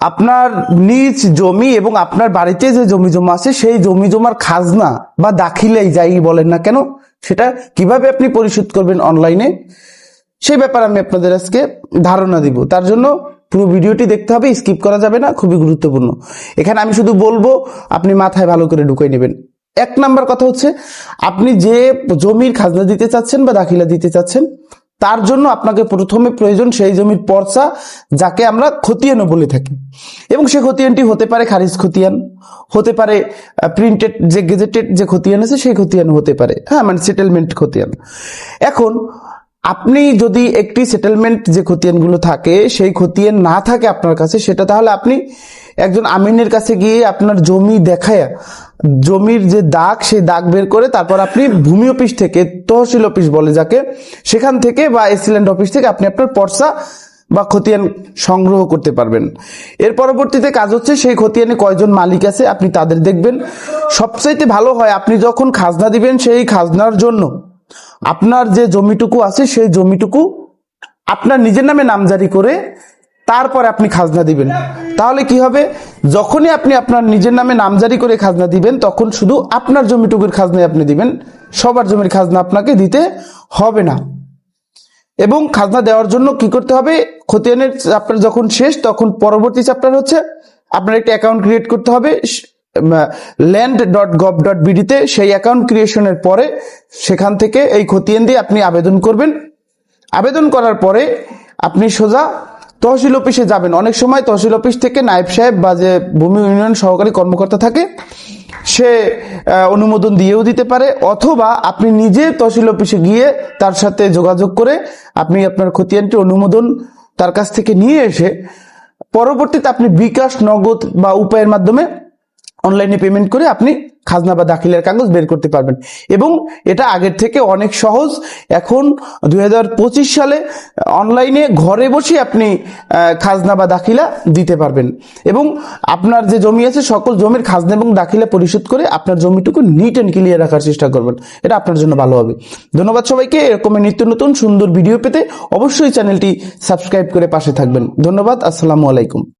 আপনার নিজ জমি এবং আপনার বাড়িতে যে জমি জমা আছে, সেই জমি জমার খাজনা বা দাখিলাই যাই বলেন না কেন, সেটা কীভাবে আপনি পরিশোধ করবেন অনলাইনে সেই ব্যাপারে আমি আপনাদের আজকে ধারণা দিব। তার জন্য পুরো ভিডিওটি দেখতে হবে, স্কিপ করা যাবে না, খুবই গুরুত্বপূর্ণ। এখানে আমি শুধু বলব, আপনি মাথায় ভালো করে ঢুকাই নেবেন। এক নাম্বার কথা হচ্ছে, আপনি যে জমির খাজনা দিতে চাচ্ছেন বা দাখিলা দিতে চাচ্ছেন তার জন্য আপনাকে প্রথমে প্রয়োজন সেই জমির পর্চা, যাকে আমরা খতিয়ানও বলে থাকি। এবং সে খতিয়ানটি হতে পারে খারিজ খতিয়ান, হতে পারে প্রিন্টেড যে গেজেটেড যে খতিয়ান আছে, সেই খতিয়ান হতে পারে। হ্যাঁ মানে সেটেলমেন্ট খতিয়ান। এখন, আপনি যদি একটি সেটেলমেন্ট যে খতিয়ানগুলো থাকে, সেই খতিয়ান না থাকে আপনার কাছে, সেটা তাহলে আপনি একজন আমিনের কাছে গিয়ে আপনার জমি দেখায়, জমির যে দাগ, সেই দাগ বের করে তারপর আপনি ভূমি অফিস থেকে, তহসিল অফিস বলে যাকে, সেখান থেকে বা এসিল্যান্ড অফিস থেকে আপনি আপনার পর্সা বা খতিয়ান সংগ্রহ করতে পারবেন। এর পরবর্তীতে কাজ হচ্ছে সেই খতিয়ানে কয়জন মালিক আছে আপনি তাদের দেখবেন। সবচাইতে ভালো হয় আপনি যখন খাজনা দিবেন সেই খাজনার জন্য আপনার যে জমিটুকু আছে সেই জমিটুকু আপনার নিজের নামে নামজারি করে তারপরে আপনি খাজনা দিবেন। তাহলে কি হবে? যখনই আপনি আপনার নিজের নামে নামজারি করে খাজনা দিবেন, তখন শুধু আপনার জমিটুকুর খাজনায় আপনি দিবেন। সবার জমির খাজনা আপনাকে দিতে হবে না। এবং খাজনা দেওয়ার জন্য কি করতে হবে? খতিয়ানের চ্যাপ্টার যখন শেষ, তখন পরবর্তী চ্যাপ্টার হচ্ছে আপনার একটা অ্যাকাউন্ট ক্রিয়েট করতে হবে। ল্যান্ড ডট গভ ডট বিডিতে সেই অ্যাকাউন্ট ক্রিয়েশনের পরে সেখান থেকে এই খতিয়ান দিয়ে আপনি আবেদন করবেন। আবেদন করার পরে আপনি সোজা তহসিল অফিসে যাবেন। অনেক সময় তহসিল অফিস থেকে নায়েব সাহেব বা যে ভূমি ইউনিয়ন সহকারী কর্মকর্তা থাকে, সে অনুমোদন দিয়েও দিতে পারে, অথবা আপনি নিজে তহসিল অফিসে গিয়ে তার সাথে যোগাযোগ করে আপনি আপনার খতিয়ানটি অনুমোদন তার কাছ থেকে নিয়ে এসে পরবর্তীতে আপনি বিকাশ, নগদ বা উপায়ের মাধ্যমে অনলাইনে পেমেন্ট করে আপনি খাজনা বা দাখিলের কাগজ বের করতে পারবেন। এবং এটা আগের থেকে অনেক সহজ। এখন দুই হাজার পঁচিশ সালে অনলাইনে ঘরে বসে আপনি খাজনা বা দাখিলা দিতে পারবেন। এবং আপনার যে জমি আছে, সকল জমির খাজনা এবং দাখিলা পরিশোধ করে আপনার জমিটুকু নিট অ্যান্ড ক্লিয়ার রাখার চেষ্টা করবেন। এটা আপনার জন্য ভালো হবে। ধন্যবাদ সবাইকে। এরকমের নিত্য নতুন সুন্দর ভিডিও পেতে অবশ্যই চ্যানেলটি সাবস্ক্রাইব করে পাশে থাকবেন। ধন্যবাদ। আসসালামু আলাইকুম।